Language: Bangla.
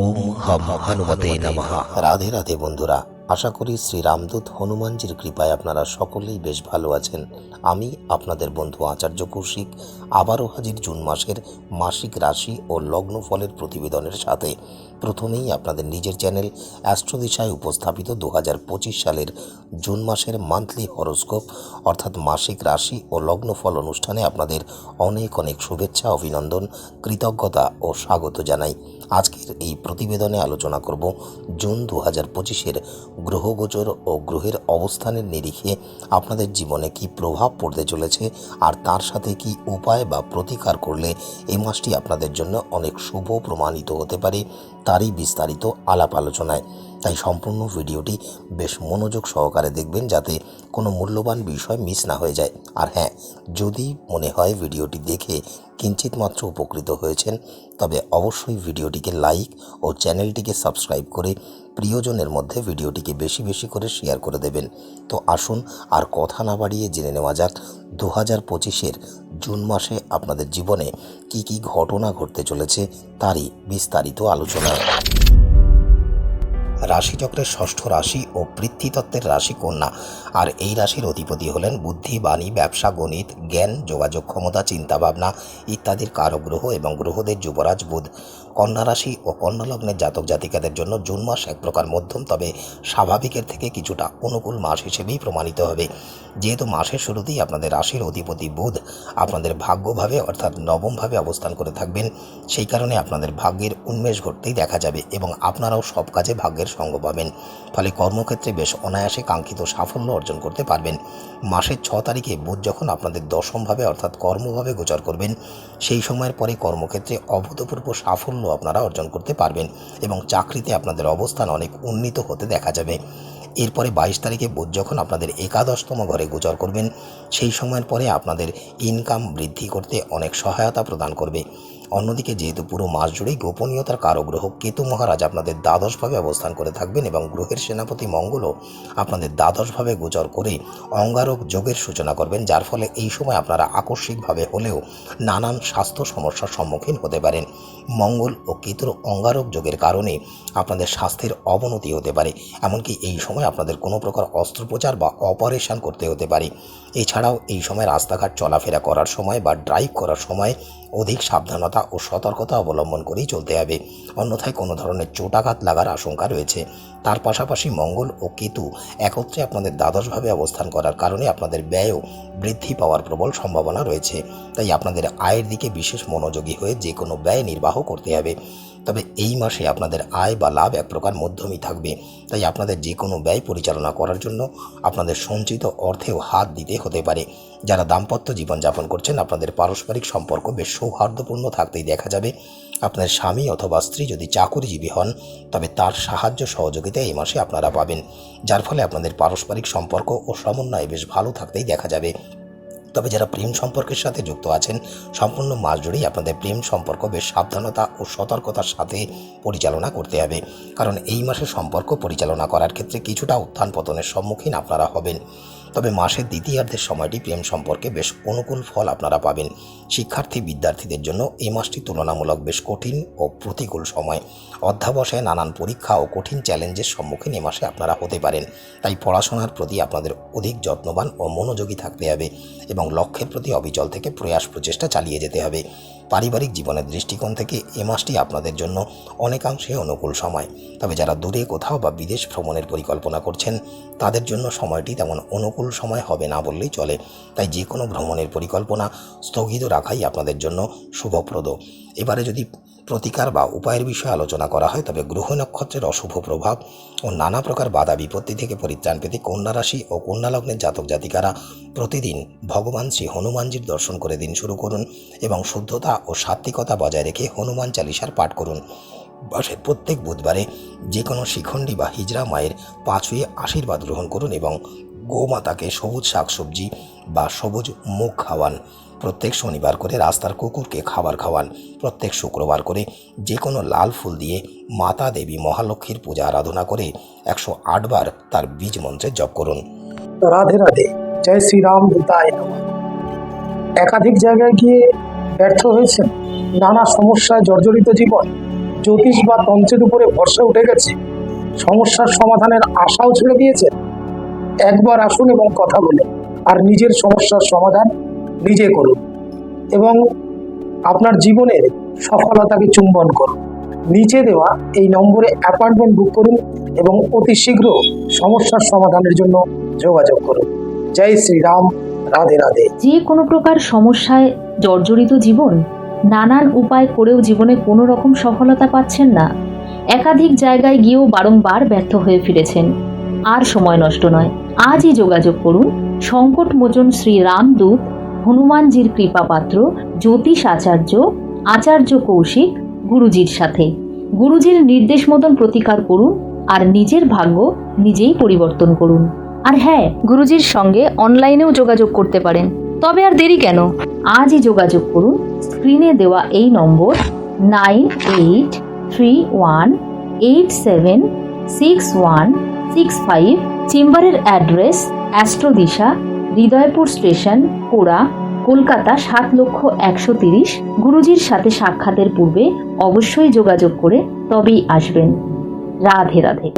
ওম হম হনুমতে নমঃ। রাধে রাধে বন্ধুরা, আশা করি শ্রী রামদূত হনুমানজির কৃপায় আপনারা সকলেই বেশ ভালো আছেন। আমি আপনাদের বন্ধু আচার্য কৌশিক, আবারও হাজির জুন মাসের মাসিক রাশি ও লগ্ন ফলের প্রতিবেদনের সাথে। প্রথমেই আপনাদের নিজের চ্যানেল অ্যাস্ট্রোদিশায় উপস্থাপিত দু হাজার পঁচিশ সালের জুন মাসের মান্থলি হরোস্কোপ অর্থাৎ মাসিক রাশি ও লগ্নফল অনুষ্ঠানে আপনাদের অনেক অনেক শুভেচ্ছা, অভিনন্দন, কৃতজ্ঞতা ও স্বাগত জানাই। আজকের এই প্রতিবেদনে আলোচনা করব জুন দু হাজার পঁচিশের গ্রহগোচর ও গ্রহের অবস্থানের নিরিখে আপনাদের জীবনে কি প্রভাব পড়তে চলেছে আর তার সাথে কি উপায় বা প্রতিকার করলে এই মাসটি আপনাদের জন্য অনেক শুভ প্রমাণিত হতে পারে তারই বিস্তারিত আলাপ আলোচনায়। তাই সম্পূর্ণ ভিডিওটি বেশ মনোযোগ সহকারে দেখবেন যাতে কোনো মূল্যবান বিষয় মিস না হয়ে যায়। আর হ্যাঁ যদি মনে হয় ভিডিওটি দেখে কিঞ্চিত মাত্র উপকৃত হয়েছেন, তবে অবশ্যই ভিডিওটিকে লাইক ও চ্যানেলটিকে সাবস্ক্রাইব করে প্রিয়জনের মধ্যে ভিডিওটিকে বেশি বেশি করে শেয়ার করে দেবেন। তো আসুন আর কথা না বাড়িয়ে জেনে নেওয়া যাক দু হাজার পঁচিশের জুন মাসে আপনাদের জীবনে কি কি ঘটনা ঘটতে চলেছে, তারই বিস্তারিত আলোচনা। রাশিচক্রের ষষ্ঠ রাশি ও পৃথ্বীতত্ত্বের রাশি কন্যা। আর এই রাশির অধিপতি হলেন বুদ্ধি, বাণী, ব্যবসা, গণিত, জ্ঞান, যোগাযোগ ক্ষমতা, চিন্তাভাবনা ইত্যাদির কারক গ্রহ এবং গ্রহদের যুবরাজ বুধ। কন্যা রাশি ও কন্যা লগ্নের জাতক জাতিকাদের জন্য জুন মাস এক প্রকার মধ্যম, তবে স্বাভাবিকের থেকে কিছুটা অনুকূল মাস হিসেবেই প্রমাণিত হবে। যেহেতু মাসের শুরুতেই আপনাদের রাশির অধিপতি বুধ আপনাদের ভাগ্যভাবে অর্থাৎ নবমভাবে অবস্থান করে থাকবেন, সেই কারণে আপনাদের ভাগ্যের উন্মেষ ঘটতেই দেখা যাবে এবং আপনারাও সব কাজে ভাগ্যের সঙ্গ পাবেন। ফলে কর্মক্ষেত্রে বেশ অনায়াসে কাঙ্ক্ষিত সাফল্য অর্জন করতে পারবেন। মাসের ছ তারিখে বুধ যখন আপনাদের দশমভাবে অর্থাৎ কর্মভাবে গোচর করবেন, সেই সময়ের পরে কর্মক্ষেত্রে অভূতপূর্ব সাফল্য আপনারা অর্জন করতে পারবেন এবং চাকরিতে আপনাদের অবস্থান অনেক উন্নীত হতে দেখা যাবে। এরপরে বাইশ তারিখে বুধ যখন আপনাদের একাদশতম ঘরে গোচর করবেন, সেই সময়ের পরে আপনাদের ইনকাম বৃদ্ধি করতে অনেক সহায়তা প্রদান করবে। অন্যদিকে যেহেতু পুরো মাস জুড়েই গোপনীয়তার কারক গ্রহ কেতু মহারাজ আপনাদের দ্বাদশভাবে অবস্থান করে থাকবেন এবং গ্রহের সেনাপতি মঙ্গলও আপনাদের দ্বাদশভাবে গোচর করে অঙ্গারক যোগের সূচনা করবেন, যার ফলে এই সময় আপনারা আকস্মিকভাবে হলেও নানান স্বাস্থ্য সমস্যার সম্মুখীন হতে পারেন। মঙ্গল ও কেতুর অঙ্গারক যোগের কারণে আপনাদের স্বাস্থ্যের অবনতি হতে পারে, এমনকি এই সময় আপনাদের কোনো প্রকার অস্ত্রোপচার বা অপারেশন করতে হতে পারে। এছাড়াও এই সময় রাস্তাঘাট চলাফেরা করার সময় বা ড্রাইভ করার সময় অধিক সাবধানতা ও সতর্কতা অবলম্বন করেই চলতে হবে। অন্যথায় কোনো ধরনের চোটাঘাত লাগার আশঙ্কা রয়েছে। তার পাশাপাশি মঙ্গল ও কেতু একত্রে আপনাদের দ্বাদশভাবে অবস্থান করার কারণে আপনাদের ব্যয়ও বৃদ্ধি পাওয়ার প্রবল সম্ভাবনা রয়েছে। তাই আপনাদের আয়ের দিকে বিশেষ মনোযোগী হয়ে যে কোনো ব্যয় নির্বাহ করতে হবে। তবে এই মাসে আপনাদের আয় বা লাভ এক প্রকার মধ্যমই থাকবে। তাই আপনাদের যে কোনো ব্যয় পরিচালনা করার জন্য আপনাদের সঞ্চিত অর্থেও হাত দিতে হতে পারে। যারা দাম্পত্য জীবনযাপন করছেন, আপনাদের পারস্পরিক সম্পর্ক বেশ সৌহার্দ্যপূর্ণ থাকতেই দেখা যাবে। আপনার স্বামী অথবা স্ত্রী যদি চাকুরিজীবী হন, তবে তার সাহায্য সহযোগিতা এই মাসে আপনারা পাবেন। যার ফলে আপনাদের পারস্পরিক সম্পর্ক ও সমন্বয় বেশ ভালো থাকতেই দেখা যাবে। তবে যারা প্রেম সম্পর্কের সাথে যুক্ত আছেন, সম্পূর্ণ মাস জুড়েই আপনাদের প্রেম সম্পর্ক বেশ সাবধানতা ও সতর্কতার সাথে পরিচালনা করতে হবে। কারণ এই মাসে সম্পর্ক পরিচালনা করার ক্ষেত্রে কিছুটা উত্থান পতনের সম্মুখীন আপনারা হবেন। তবে মাসের দ্বিতীয়ার্ধের সময়টি প্রেম সম্পর্কে বেশ অনুকূল ফল আপনারা পাবেন। শিক্ষার্থী, বিদ্যার্থীদের জন্য এই মাসটি তুলনামূলক বেশ কঠিন ও প্রতিকূল সময়। অধ্যাবসায় নানান পরীক্ষা ও কঠিন চ্যালেঞ্জের সম্মুখীন এ মাসে আপনারা হতে পারেন। তাই পড়াশোনার প্রতি আপনাদের অধিক যত্নবান ও মনোযোগী থাকতে হবে। এবং লক্ষ্যের প্রতি অবিচল থেকে প্রয়াস প্রচেষ্টা চালিয়ে যেতে হবে। পারিবারিক জীবনের দৃষ্টিকোণ থেকে এ মাসটি আপনাদের জন্য অনেকাংশে অনুকূল সময়। তবে যারা দূরে কোথাও বা বিদেশ ভ্রমণের পরিকল্পনা করছেন, তাদের জন্য সময়টি তেমন অনুকূল সময় হবে না বললেই চলে। তাই যে কোনো ভ্রমণের পরিকল্পনা স্থগিত রাখাই আপনাদের জন্য শুভপ্রদ। এবারে যদি প্রতিকার বা উপায়ের বিষয়ে আলোচনা করা হয়, তবে গ্রহ নক্ষত্রের অশুভ প্রভাব ও নানা প্রকার বাধা বিপত্তি থেকে পরিত্রাণ পেতে কন্যা রাশি ও কন্যা লগ্নের জাতক জাতিকারা প্রতিদিন ভগবান শ্রী হনুমানজির দর্শন করে দিন শুরু করুন এবং শুদ্ধতা ও সাত্বিকতা বজায় রেখে হনুমান চালিসার পাঠ করুন। মাসের প্রত্যেক বুধবারে যে কোনো শিখণ্ডী বা হিজড়া মায়ের পা ছুঁয়ে আশীর্বাদ গ্রহণ করুন এবং গোমাতাকে সবুজ শাকসবজি বা সবুজ মুখ খাওয়ান। প্রত্যেক শনিবার করে রাস্তার কুকুরকে খাবার খাওয়ান। প্রত্যেক শুক্রবার করে যে কোনো লাল ফুল দিয়ে মাতা দেবী মহালক্ষ্মীর পূজা আরাধনা করে একশো আটবার তার বীজ মন্ত্রে জপ করুন। রাধে রাধে। জয় শ্রীরাম একাধিক জায়গায় গিয়ে ব্যর্থ হয়েছেন। নানা সমস্যায় জর্জরিত জীবন, জ্যোতিষ বা তন্ত্রের উপরে ভরসা উঠে গেছে। সমস্যার সমাধানের আশাও ছেড়ে দিয়েছেন। একবার আসুন এবং কথা বলুন। আর নিজের সমস্যার সমাধান নিজে করুন। এবং আপনার জীবনের সফলতাকে চুম্বন করুন। নিচে দেওয়া এই নম্বরে অ্যাপয়েন্টমেন্ট বুক করুন এবং অতি শীঘ্র সমস্যার সমাধানের জন্য যোগাযোগ করুন। জয় শ্রীরাম, রাধে রাধে। যে কোনো প্রকার সমস্যায় জর্জরিত জীবন, নানান উপায় করেও জীবনে কোনো রকম সফলতা পাচ্ছেন না। একাধিক জায়গায় গিয়েও বারংবার ব্যর্থ হয়ে ফিরেছেন। আর সময় নষ্ট নয়। আজই যোগাযোগ করুন। সংকটমোচন শ্রী রামদূত হনুমানজির কৃপাপাত্র, জ্যোতিষ আচার্য আচার্য কৌশিক, গুরুজির সাথে। গুরুজির নির্দেশ মতন প্রতিকার করুন আর নিজের ভাগ্য নিজেই পরিবর্তন করুন। আর হ্যাঁ গুরুজির সঙ্গে অনলাইনেও যোগাযোগ করতে পারেন। তবে আর দেরি কেন? আজই যোগাযোগ করুন। স্ক্রিনে দেওয়া এই নম্বর nine eight three one eight seven six one six five, চেম্বারের অ্যাড্রেস, অ্যাস্ট্রোদিশা হৃদয়পুর স্টেশন কোড়া কলকাতা সাত লক্ষ একশো তিরিশ। গুরুজির সাথে সাক্ষাতের পূর্বে অবশ্যই যোগাযোগ করে তবেই আসবেন। রাধে রাধে।